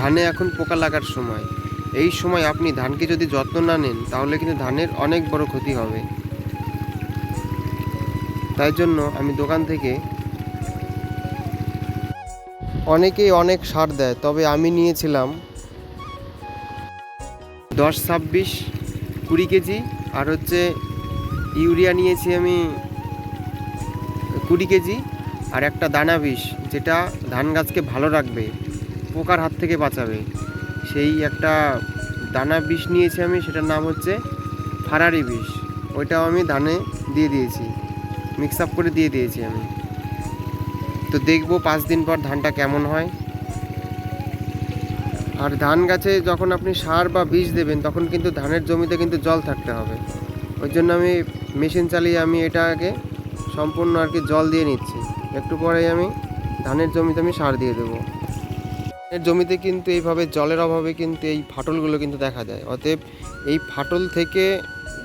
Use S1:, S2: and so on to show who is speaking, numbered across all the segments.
S1: ধানে এখন পোকা লাগার সময়। এই সময় আপনি ধানকে যদি যত্ন না নেন, তাহলে কিন্তু ধানের অনেক বড় ক্ষতি হবে। তাই জন্য আমি দোকান থেকে অনেকেই অনেক সার দেয়, তবে আমি নিয়েছিলাম দশ, ছাব্বিশ, কুড়ি কেজি আর হচ্ছে ইউরিয়া নিয়েছি আমি কুড়ি কেজি আর একটা দানা বিষ, যেটা ধান গাছকে ভালো রাখবে। পোকার হাত থেকে বাঁচাবে। সেই একটা দানা বিষ নিয়েছি আমি, সেটার নাম হচ্ছে ফারারি বিষ। ওইটাও আমি ধানে দিয়ে দিয়েছি মিক্স আপ করে দিয়ে দিয়েছি আমি। তো দেখব পাঁচ দিন পর ধানটা কেমন হয়। আর ধান গাছে যখন আপনি সার বা বীজ দেবেন, তখন কিন্তু ধানের জমিতে কিন্তু জল থাকতে হবে। ওই জন্য আমি মেশিন চালিয়ে আমি এটাকে সম্পূর্ণ আর কি জল দিয়ে নিচ্ছি। একটু পরেই আমি ধানের জমিতে আমি সার দিয়ে দেবো। ধানের জমিতে কিন্তু এইভাবে, জলের অভাবে কিন্তু এই ফাটলগুলো কিন্তু দেখা যায়। অতএব এই ফাটল থেকে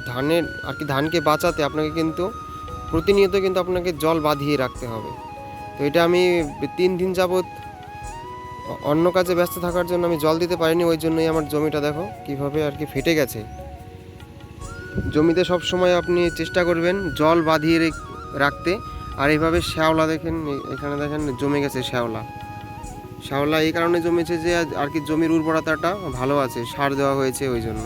S1: ধানের, আর কি ধানকে বাঁচাতে আপনাকে কিন্তু প্রতিনিয়ত কিন্তু আপনাকে জল বাঁধিয়ে রাখতে হবে। তো এটা আমি তিন দিন যাবৎ অন্য কাজে ব্যস্ত থাকার জন্য আমি জল দিতে পারিনি, ওই জন্যই আমার জমিটা দেখো কীভাবে আর কি ফেটে গেছে। জমিতে সব সময় আপনি চেষ্টা করবেন জল বাঁধিয়ে রেখ- রাখতে। আর এইভাবে শ্যাওলা দেখেন, এখানে দেখেন জমে গেছে শ্যাওলা। শ্যাওলা, এই কারণে জমেছে যে আর কি জমির উর্বরতাটা ভালো আছে, সার দেওয়া হয়েছে ওই জন্য।